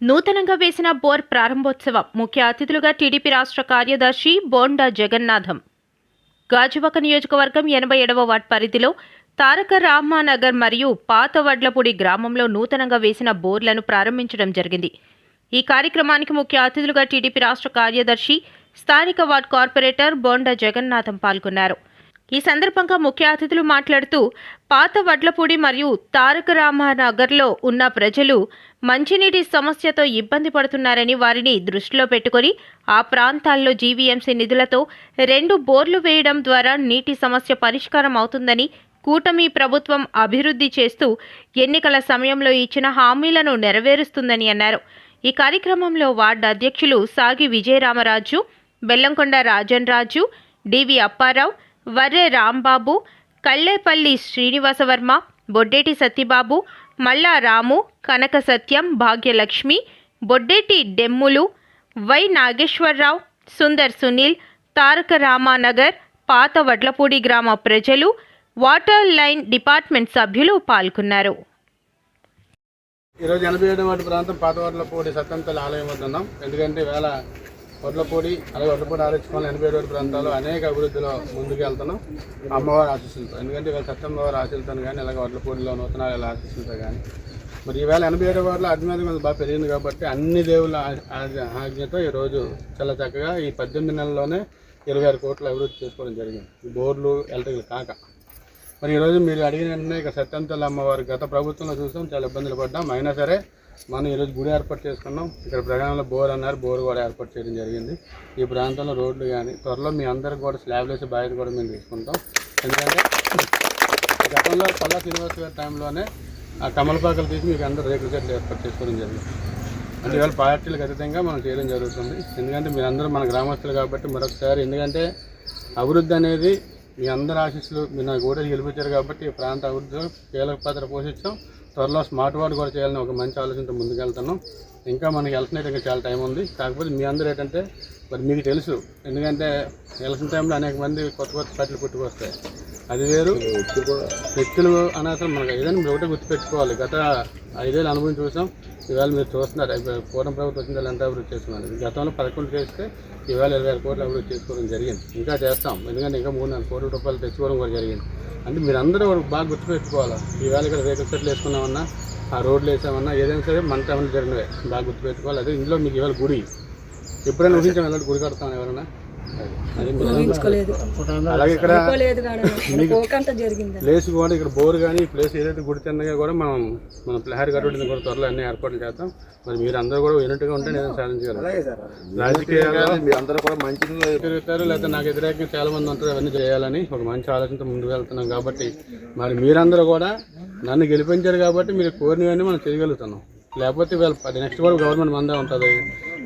నూతనంగా వేసిన బోర్ ప్రారంభోత్సవం ముఖ్య అతిథులుగా టీడీపీ రాష్ట్ర కార్యదర్శి బోండా జగన్నాథం. గాజువాక నియోజకవర్గం ఎనభై ఏడవ వార్డ్ పరిధిలో తారక రామానగర్ మరియు పాత వడ్లపూడి గ్రామంలో నూతనంగా వేసిన బోర్లను ప్రారంభించడం జరిగింది. ఈ కార్యక్రమానికి ముఖ్య అతిథులుగా టీడీపీ రాష్ట్ర కార్యదర్శి స్థానిక వార్డ్ కార్పొరేటర్ బోండా జగన్నాథం పాల్గొన్నారు. ఈ సందర్భంగా ముఖ్య అతిథులు మాట్లాడుతూ పాత వడ్లపూడి మరియు తారక రామానగర్లో ఉన్న ప్రజలు మంచినీటి సమస్యతో ఇబ్బంది పడుతున్నారని వారిని దృష్టిలో పెట్టుకొని ఆ ప్రాంతాల్లో జీవీఎంసీ నిధులతో రెండు బోర్లు వేయడం ద్వారా నీటి సమస్య పరిష్కారం అవుతుందని కూటమి ప్రభుత్వం అభివృద్ధి చేస్తూ ఎన్నికల సమయంలో ఇచ్చిన హామీలను నెరవేరుస్తుందని అన్నారు. ఈ కార్యక్రమంలో వార్డు అధ్యక్షులు సాగి విజయరామరాజు బెల్లంకొండ రాజన్ రాజు డివి అప్పారావు వర్రె రాంబాబు కళ్ళేపల్లి శ్రీనివాసవర్మ బొడ్డేటి సత్యబాబు మల్లా రాము కనక సత్యం భాగ్యలక్ష్మి బొడ్డేటి డెమ్ములు వై నాగేశ్వరరావు సుందర్ సునీల్ తారక రామానగర్ పాత వడ్లపూడి గ్రామ ప్రజలు వాటర్ లైన్ డిపార్ట్మెంట్ సభ్యులు పాల్గొన్నారు. ఈరోజు ఎనభై ఏడవ ప్రాంతం పాతవర్లపూడి సత్యంతల ఆలయం వద్ద ఉన్నాం. ఎందుకంటే వేళ వడ్లపూడి అలాగే వడ్లపూడి ఆరక్షణ ఎనభై రోడ్డు ప్రాంతాల్లో అనేక అభివృద్ధిలో ముందుకు వెళ్తున్నాం అమ్మవారి ఆశీస్సులతో. ఎందుకంటే ఇవాళ సత్యమ్మవారి ఆశీస్సులతో కానీ అలాగే వడ్లపూడిలో నూతనాల ఆశీస్సులతో కానీ. మరి ఈవేళ ఎనభై ఏడు వారిలో అభిమానం బాగా పెరిగింది కాబట్టి అన్ని దేవుళ్ళ ఆ- ఆజ్ఞతో ఈరోజు చాలా చక్కగా ఈ పద్దెనిమిది నెలల్లోనే ఇరవై ఆరు కోట్లు అభివృద్ధి చేసుకోవడం జరిగింది. బోర్లు ఎలక్ట్రికల్ కాక. మరి ఈరోజు మీరు అడిగిన వెంటనే ఇక సత్యంతల అమ్మవారి గత ప్రభుత్వంలో చూసాం చాలా ఇబ్బందులు పడ్డాం. అయినా సరే మనం ఈరోజు గుడి ఏర్పాటు చేసుకున్నాం. ఇక్కడ ప్రగాణంలో బోర్ అన్నారు. బోర్ కూడా ఏర్పాటు చేయడం జరిగింది. ఈ ప్రాంతంలో రోడ్లు కానీ త్వరలో మీ అందరికి కూడా స్లాబ్లు వేసే బాధ్యత కూడా మేము తీసుకుంటాం. ఎందుకంటే గతంలో పల్లా శ్రీనివాస్ గారి టైంలోనే ఆ కమలపాకలు తీసి మీకు అందరూ రేకుల చెట్లు ఏర్పాటు చేసుకోవడం జరిగింది. అంటే ఇవాళ పార్టీలకు అతీతంగా మనం చేయడం జరుగుతుంది. ఎందుకంటే మీరందరూ మన గ్రామస్తులు కాబట్టి మరొకసారి ఎందుకంటే అభివృద్ధి అనేది మీ అందరి ఆశీస్సులు మీరు నాకు కూడా గెలిపించారు కాబట్టి ఈ ప్రాంత అభివృద్ధిలో కీలక పాత్ర పోషించాం. త్వరలో స్మార్ట్ వార్డ్ కూడా చేయాలని ఒక మంచి ఆలోచనతో ముందుకెళ్తున్నాం. ఇంకా మనకి ఎలక్షన్ అయితే ఇంకా చాలా టైం ఉంది. కాకపోతే మీ అందరూ ఏంటంటే మరి మీకు తెలుసు. ఎందుకంటే ఎలక్షన్ టైంలో అనేక మంది కొత్త కొత్త పార్టీలు పుట్టుకొస్తాయి అది వేరు. వ్యక్తులు అనవసరం మనకు ఏదైనా మీరు ఒకటే గుర్తుపెట్టుకోవాలి. గత ఐదేళ్ళు అనుభవం చూసాం. ఇవాళ మీరు చూస్తున్నారు. పూర్వం ప్రభుత్వం వచ్చింది ఎంత అభివృద్ధి చేస్తున్నారు. గతంలో పదకొండు చేస్తే ఇవాళ ఇరవై వేల కోట్లు అభివృద్ధి చేసుకోవడం జరిగింది. ఇంకా చేస్తాం. ఎందుకంటే ఇంకా మూడు నాలుగు కోట్ల రూపాయలు తెచ్చుకోవడం కూడా జరిగింది. అంటే మీరు బాగా గుర్తుపెట్టుకోవాలి. ఈవేళ ఇక్కడ రేకుల సెట్లు వేసుకున్నామన్నా ఆ రోడ్లు వేసామన్నా ఏదైనా సరే మన టైంలో జరిగినవే. బాగా గుర్తుపెట్టుకోవాలి. అదే ఇందులో మీకు ఇవాళ గుడి. ఎప్పుడైనా ఊహించాం ఇలాంటి గుడి కడతాం ఎవరైనా. ఊహించుకోలేదు. అలాగే ఇక్కడ ప్లేస్ కూడా ఇక్కడ బోర్ కానీ ఈ ప్లేస్ ఏదైతే గుడి తిన్నగా కూడా మనం మన ప్లహారి కట్టుడిని కూడా త్వరలో అన్ని ఏర్పాట్లు చేస్తాం మరి మీరు అందరూ కూడా యూనిట్గా ఉంటే నేను సాధించగలను. రాజకీయాల్లో మీ అందరూ కూడా మంచి తిరుగుతారు లేదా నాకు వ్యతిరేకంగా చాలా మంది ఉంటారు అవన్నీ చేయాలని ఒక మంచి ఆలోచనతో ముందుకు వెళ్తున్నాం కాబట్టి మరి మీరందరూ కూడా నన్ను గెలిపించారు కాబట్టి మీరు కోరినవన్నీ మనం చేయగలుగుతున్నాం. లేకపోతే వీళ్ళ నెక్స్ట్ కూడా గవర్నమెంట్ మందే ఉంటుంది.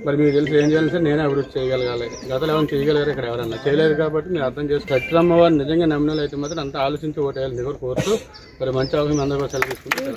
మరి మీకు తెలిసి ఏం చేయాలి సార్? నేనే అభివృద్ధి చేయగలగాలి. గతలు ఎవరైనా చేయగలిగారు ఇక్కడ ఎవరన్నా? చేయలేరు కాబట్టి నేను అర్థం చేసి కట్టరమ్మ వారు నిజంగా నమ్మినలు అయితే మాత్రం అంత ఆలోచించి ఓటేయాలి దగ్గర కోరుతూ మరి మంచి అవకాశం అందరూ సెలవు తీసుకుంటారు